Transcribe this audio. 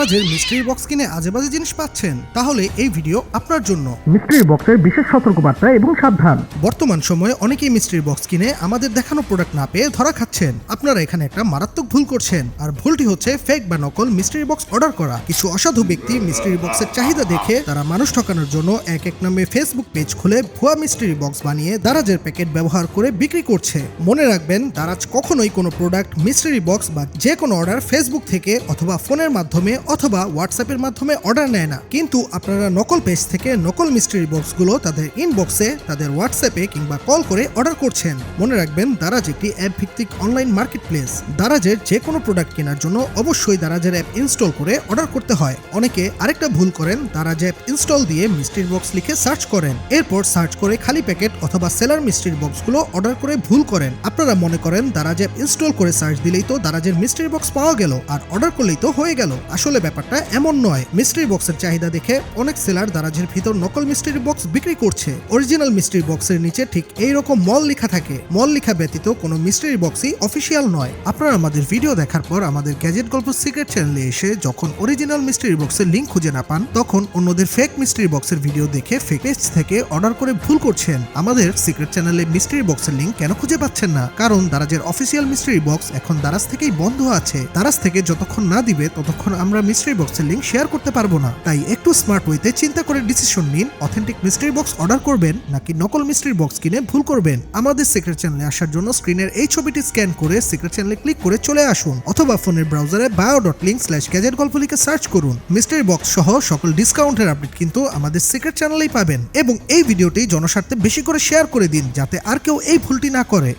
দারাজের mystery box কিনে আজেবাজে জিনিস পাচ্ছেন তাহলে এই ভিডিও আপনার জন্য। মিস্ট্রি বক্সের বিশেষ সতর্কবার্তা এবং সাবধান। বর্তমান সময়ে অনেকেই মিস্ট্রি বক্স কিনে আমাদের দেখানো প্রোডাক্ট না পেয়ে ধরা খাচ্ছেন। আপনারা এখানে একটা মারাত্মক ভুল করছেন আর ভুলটি হচ্ছে ফেক বা নকল মিস্ট্রি বক্স অর্ডার করা। কিছু অসাধু ব্যক্তি মিস্ট্রি বক্সের চাহিদা দেখে তারা মানুষ ঠকানোর জন্য এক এক নামে ফেসবুক পেজ খুলে ভুয়া মিস্ট্রি বক্স বানিয়ে দারাজের প্যাকেট ব্যবহার করে বিক্রি করছে। মনে রাখবেন দারাজ কখনোই কোনো প্রোডাক্ট মিস্ট্রি বক্স বা যে কোনো অর্ডার ফেসবুক থেকে অথবা ফোনের মাধ্যমে অথবা হোয়াটসঅ্যাপের মাধ্যমে অর্ডার নেয় না। কিন্তু আপনারা নকল পেজ থেকে নকল মিস্ট্রি বক্সগুলো তাদের ইনবক্সে তাদের হোয়াটসঅ্যাপে কিংবা কল করে অর্ডার করছেন। মনে রাখবেন দারাজ একটি অ্যাপ ভিত্তিক অনলাইন মার্কেট প্লেস দারাজের যে কোনো প্রোডাক্ট কেনার জন্য অবশ্যই দারাজের অ্যাপ ইনস্টল করে অর্ডার করতে হয়। অনেকে আরেকটা ভুল করেন দারাজ অ্যাপ ইনস্টল দিয়ে মিস্ট্রি বক্স লিখে সার্চ করেন। এরপর সার্চ করে খালি প্যাকেট অথবা সেলার মিস্ট্রি বক্সগুলো অর্ডার করে ভুল করেন। আপনারা মনে করেন দারাজ অ্যাপ ইনস্টল করে সার্চ দিলেই তো দারাজের মিস্ট্রি বক্স পাওয়া গেল, আর অর্ডার করলেই তো হয়ে গেল। আসলে ব্যাপারটা এমন নয়। মিস্ট্রি বক্সের চাহিদা দেখে অনেক সেলার দারাজের ভিতর নকল মিস্ট্রি বক্স বিক্রি করছে। অরিজিনাল মিস্ট্রি বক্সের নিচে ঠিক এই রকম মল লেখা থাকে। মল লেখা ব্যতীত কোনো মিস্ট্রি বক্সই অফিসিয়াল নয়। আপনারা আমাদের ভিডিও দেখার পর আমাদের গ্যাজেট গল্প সিক্রেট চ্যানেলে এসে যখন অরিজিনাল মিস্ট্রি বক্সের লিঙ্ক খুঁজে না পান, তখন অন্যদের ফেক মিস্ট্রি বক্সের ভিডিও দেখে ফেক পেজ থেকে অর্ডার করে ভুল করছেন। আমাদের সিক্রেট চ্যানেলে মিস্ট্রি বক্সের লিঙ্ক কেন খুঁজে পাচ্ছেন না? কারণ দারাজের অফিসিয়াল মিস্ট্রি বক্স এখন দারাজ থেকেই বন্ধ আছে। দারাজ থেকে যতক্ষণ না দিবে, ততক্ষণ আমরা মিস্ট্রি বক্সের লিঙ্ক শেয়ার করতে পারব না। তাই একটু স্মার্ট ওয়েতে চিন্তা করে ডিসিশন নিন অথেন্টিক মিস্ট্রি বক্স অর্ডার করবেন, নাকি নকল মিস্ট্রি বক্স কিনে ভুল করবেন। আমাদের সিক্রেট চ্যানেলে আসার জন্য স্ক্রিনের এই ছবিটি স্ক্যান করে সিক্রেট চ্যানেলে ক্লিক করে চলে আসুন, অথবা ফোনের ব্রাউজারে bio dot link slash gadget গল্প লিখে সার্চ করুন। মিস্ট্রি বক্স সহ সকল ডিসকাউন্টের আপডেট কিন্তু আমাদের সিক্রেট চ্যানেলেই পাবেন। এবং এই ভিডিওটি জনস্বার্থে বেশি করে শেয়ার করে দিন, যাতে আর কেউ এই ভুলটি না করে।